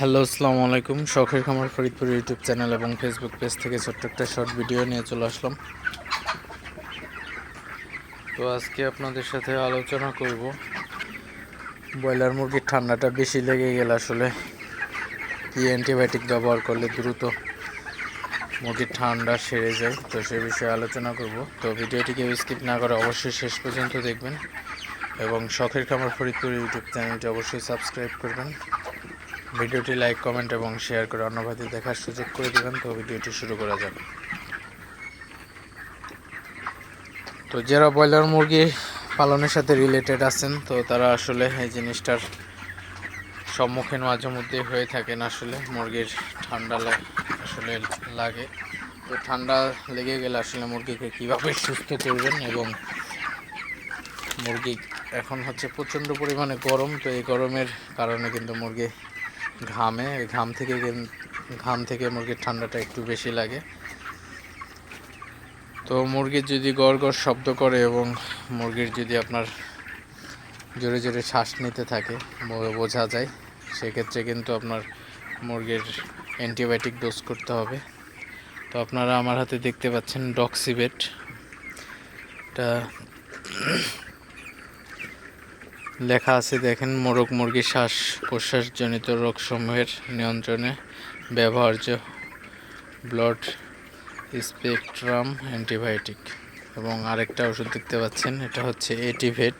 Hello, আসসালামু আলাইকুম। শখের খামার ফরিদপুর ইউটিউব চ্যানেল এবং ফেসবুক পেজ থেকে ছোট্ট একটা শর্ট ভিডিও নিয়ে চলে আসলাম। তো আজকে আপনাদের সাথে আলোচনা করব। ব্রয়লার মুরগির ঠান্ডাটা বেশি লেগে গেলে আসলে কি অ্যান্টিবায়োটিক ব্যবহার করলে দ্রুত মুরগির ঠান্ডা সেরে যায়, তো সে বিষয়ে আলোচনা করব। তো ভিডিওটিকে স্কিপ না করে অবশ্যই শেষ পর্যন্ত দেখবেন এবং শখের খামার ফরিদপুর ইউটিউব চ্যানেলটি অবশ্যই সাবস্ক্রাইব করবেন। ভিডিওটি লাইক, কমেন্ট এবং শেয়ার করে অন্য ভাইদের দেখার সুযোগ করে দেবেন, তো ভিডিওটি শুরু করা যাবে তো যারা ব্রয়লার মুরগি পালনের সাথে রিলেটেড আছেন, তো তারা আসলে এই জিনিসটার সম্মুখীন মাঝে মধ্যে হয়ে থাকেন আসলে মুরগির ঠান্ডা আসলে লাগে। তো ঠান্ডা লেগে গেলে আসলে মুরগিকে কীভাবে সুস্থ করবেন এবং মুরগি এখন হচ্ছে প্রচণ্ড পরিমাণে গরম, তো এই গরমের কারণে কিন্তু মুরগি ঘামে, ঘাম থেকে ঘাম থেকে মুরগির ঠান্ডাটা একটু বেশি লাগে। তো মুরগির যদি গড় গড় শব্দ করে এবং মুরগির যদি আপনার জোরে জোরে শ্বাস নিতে থাকে বোঝা যায়, সেক্ষেত্রে কিন্তু আপনার মুরগির অ্যান্টিবায়োটিক ডোজ করতে হবে। তো আপনারা আমার হাতে দেখতে পাচ্ছেন ডক্সিবেট এটা লেখা আছে, দেখেন, মোরগ মুরগি শ্বাস প্রশ্বাসজনিত রোগসমূহের নিয়ন্ত্রণে ব্যবহার্য ব্লড স্পেকট্রাম অ্যান্টিবায়োটিক। এবং আরেকটা ওষুধ দেখতে পাচ্ছেন, এটা হচ্ছে এটিভেট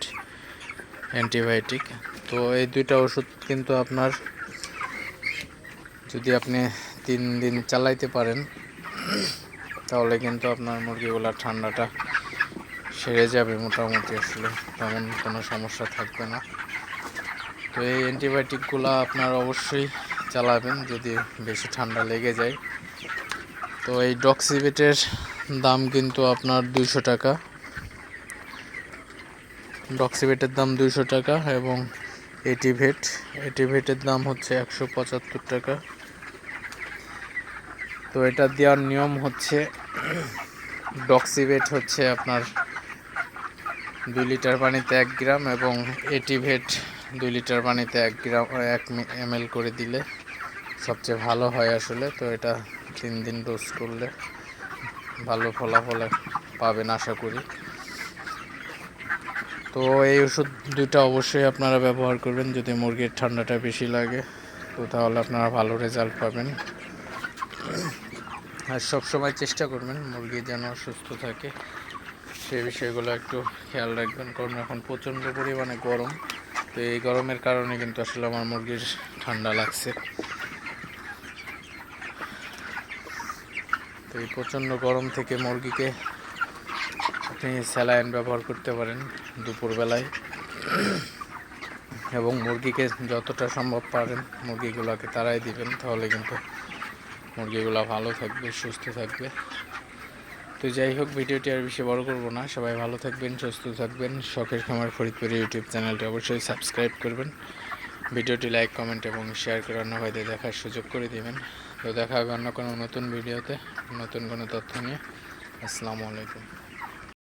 অ্যান্টিবায়োটিক। তো এই দুইটা ওষুধ কিন্তু আপনার, যদি আপনি তিন দিন চালাইতে পারেন, তাহলে কিন্তু আপনার মুরগিগুলার ঠান্ডাটা সেরে যাবে মোটামুটি আসলে, তেমন কোনো সমস্যা থাকবে না। তো এই অ্যান্টিবায়োটিকগুলো আপনার অবশ্যই চালাবেন যদি বেশি ঠান্ডা লেগে যায়। তো এই ডক্সিবেটের দাম কিন্তু আপনার দুইশো টাকা। ডক্সিবেটের দাম দুইশো টাকা এবং এটিভেট, এটিভেটের দাম হচ্ছে একশো পঁচাত্তর টাকা। তো এটা দেওয়ার নিয়ম হচ্ছে ডক্সিবেট হচ্ছে আপনার দুই লিটার পানিতে এক গ্রাম এবং এটিভেট দুই লিটার পানিতে এক গ্রাম, এক এম করে দিলে সবচেয়ে ভালো হয় আসলে। তো এটা তিন দিন ডোজ করলে ভালো ফলাফল পাবেন আশা করি। তো এই ওষুধ দুইটা অবশ্যই আপনারা ব্যবহার করবেন যদি মুরগির ঠান্ডাটা বেশি লাগে। তো তাহলে আপনারা ভালো রেজাল্ট পাবেন। আর সবসময় চেষ্টা করবেন মুরগি যেন সুস্থ থাকে। সেই বিষয়গুলো একটু খেয়াল রাখবেন, কারণ এখন প্রচণ্ড পরিমাণে গরম। তো এই গরমের কারণে কিন্তু আসলে আমার মুরগির ঠান্ডা লাগছে। তো এই প্রচণ্ড গরম থেকে মুরগিকে আপনি স্যালাইন ব্যবহার করতে পারেন দুপুরবেলায়। এবং মুরগিকে যতটা সম্ভব পারেন মুরগিগুলোকে তারাই দিবেন, তাহলে কিন্তু মুরগিগুলো ভালো থাকবে, সুস্থ থাকবে। তো যাই হোক, ভিডিওটি আর বেশি বড় করব না। সবাই ভালো থাকবেন, সুস্থ থাকবেন। শখের খামার ফরিদপুর ইউটিউব চ্যানেলটি অবশ্যই সাবস্ক্রাইব করবেন। ভিডিওটি লাইক, কমেন্ট এবং শেয়ার করে অন্য ভাইদের দেখার সুযোগ করে দিবেন। তো দেখা হবে অন্য কোনো নতুন ভিডিওতে, নতুন কোনো তথ্য নিয়ে। আসসালামু আলাইকুম।